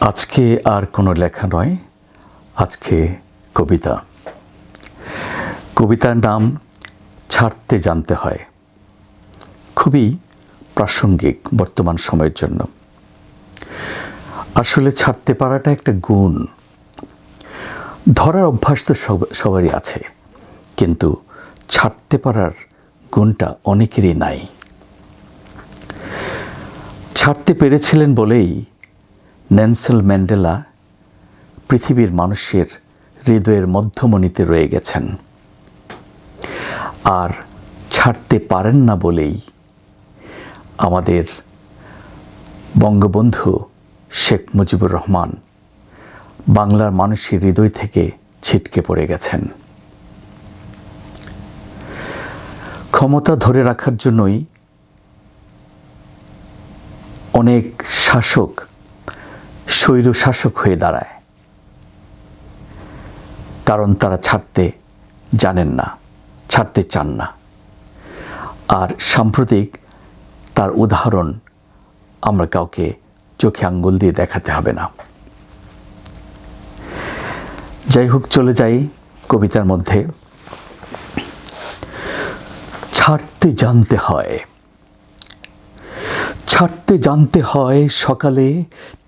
আজকে আর কোনো লেখা নয়, আজকে কবিতা। কবিতার নাম ছাড়তে জানতে হয়। খুবই প্রাসঙ্গিক বর্তমান সময়ের জন্য। আসলে ছাড়তে পারাটা একটা গুণ। ধরার অভ্যাস তো সব- সবারই আছে। কিন্তু ছাড়তে পারার গুণটা অনেকেরই নাই। ছাড়তে পেরেছিলেন বলেই নেনসেল ম্যান্ডেলা পৃথিবীর মানুষের হৃদয়ের মধ্যমণিতে রয়ে গেছেন। আর ছাড়তে পারেন না বলেই আমাদের বঙ্গবন্ধু শেখ মুজিবুর রহমান বাংলার মানুষের হৃদয় থেকে ছিটকে পড়ে গেছেন। ক্ষমতা ধরে রাখার জন্যই অনেক শাসক স্বৈর শাসক হয়ে দাঁড়ায়। কারণ তারা ছাড়তে জানেন না, ছাড়তে চান না। আর সাম্প্রতিক তার উদাহরণ আমরা কাউকে চোখে আঙ্গুল দিয়ে দেখাতে হবে না। যাই হোক, চলে যাই কবিতার মধ্যে। ছাড়তে জানতে হয়, ছাড়তে জানতে হয় সকালে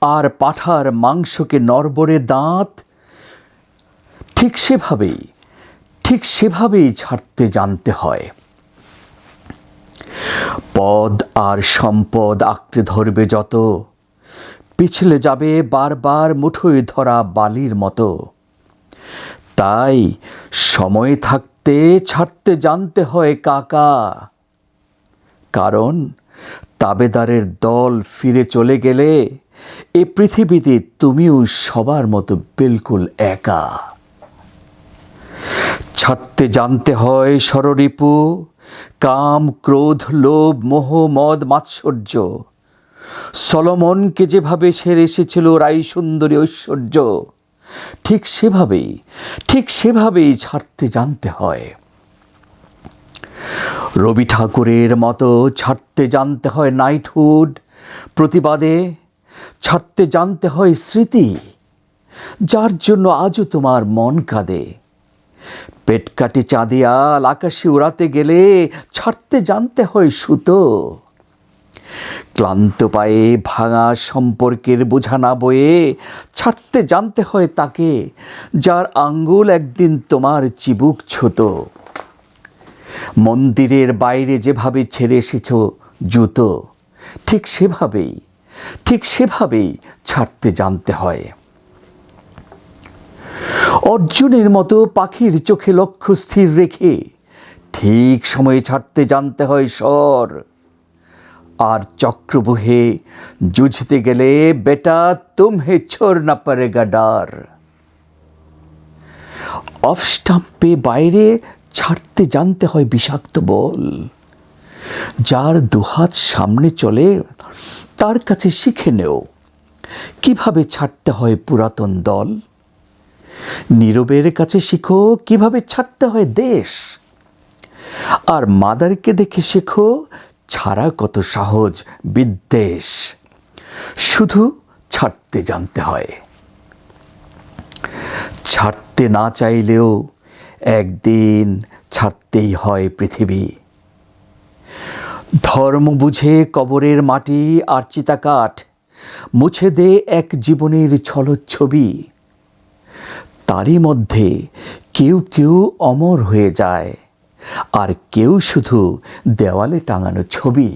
আর পাঠার মাংসকে নরবরে দাঁত। ঠিক সেভাবেই ঠিক সেভাবেই ছাড়তে জানতে হয়। পদ আর সম্পদ আঁকড়ে ধরবে যত, পিছলে যাবে বারবার মুঠোয় ধরা বালির মতো। তাই সময় থাকতে ছাড়তে জানতে হয় কাকা। কারণ তাবেদারের দল ফিরে চলে গেলে এ পৃথিবীতে তুমিও সবার মতো বিলকুল একা। ছাড়তে জানতে হয় সররিপু কাম, ক্রোধ, লোভ, মোহ, মদ, মাৎসর্য। সলমনকে যেভাবে সেরে এসেছিল রাই সুন্দরী ঐশ্বর্য, ঠিক সেভাবেই ঠিক সেভাবেই ছাড়তে জানতে হয়। রবি ঠাকুরের মতো ছাড়তে জানতে হয় নাইটহুড প্রতিবাদে ছাড়তে জানতে হয় স্মৃতি, যার জন্য আজও তোমার মন কাঁদে। পেট কাটি চাঁদিয়াল আকাশে উড়াতে গেলে ছাড়তে জানতে হয় সুতো। ক্লান্ত পায়ে ভাঙা সম্পর্কের বোঝা না বয়ে ছাড়তে জানতে হয় তাকে, যার আঙ্গুল একদিন তোমার চিবুক ছুত। মন্দিরের বাইরে যেভাবে ছেড়ে এসেছ জুতো, ঠিক সেভাবেই ঠিক সেভাবেই ছাড়তে জানতে হয়। অর্জুনের মতো পাখির চোখে লক্ষ্য স্থির রেখে ঠিক সময়ে ছাড়তে জানতে হয় স্বর। আর চক্রবহে জুঝতে গেলে, বেটা, তুমহে ছোর না পারেগা ডার। অফ স্টাম্পে বাইরে ছাড়তে জানতে হয় বিষাক্ত বল, যার দুহাত সামনে চলে তার কাছে শিখে নেও। কীভাবে ছাড়তে হয় পুরাতন দল? নীরবের কাছে শিখো, কীভাবে ছাড়তে হয় দেশ? আর মাদারকে দেখে শেখো, ছাড়া কত সহজ বিদ্বেষ। শুধু ছাড়তে জানতে হয়। ছাড়তে না চাইলেও একদিন ছাড়তেই হয় পৃথিবী। ধর্ম বুঝে কবরের মাটি আর চিতাকাঠ, মুছে দে এক জীবনের ছলচ্ছবি। তারই মধ্যে কেউ কেউ অমর হয়ে যায়, আর কেউ শুধু দেওয়ালে টাঙানো ছবি।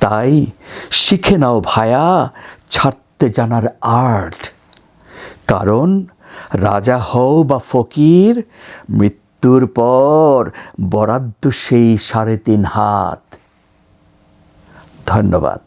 তাই শিখে নাও ভায়া, ছাড়তে জানার আর্ট। কারণ রাজা হও বা ফকির মৃত্যুর পর বরাদ্দ সেই সাড়ে তিন হাত। ধন্যবাদ।